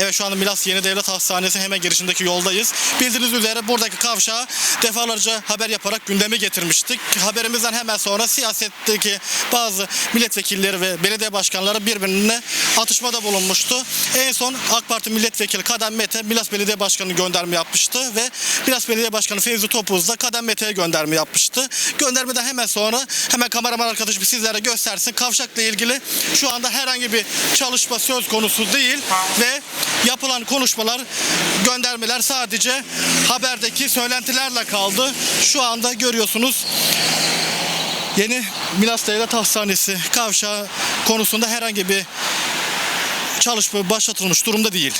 Evet şu anda Milas Yeni Devlet Hastanesi hemen girişindeki yoldayız. Bildiğiniz üzere buradaki kavşağı defalarca haber yaparak gündeme getirmiştik. Haberimizden hemen sonra siyasetteki bazı milletvekilleri ve belediye başkanları birbirine atışmada bulunmuştu. En son AK Parti milletvekili Kadem Mete Milas Belediye Başkanı gönderme yapmıştı ve Milas Belediye Başkanı Fevzi Topuz da Kadem Mete'ye gönderme yapmıştı. Göndermeden hemen sonra hemen kameraman arkadaşım sizlere göstersin. Kavşakla ilgili şu anda herhangi bir çalışma söz konusu değil ve yapılan konuşmalar, göndermeler sadece haberdeki söylentilerle kaldı. Şu anda görüyorsunuz Yeni Milas Devlet Hastanesi kavşağı konusunda herhangi bir çalışma başlatılmış durumda değil.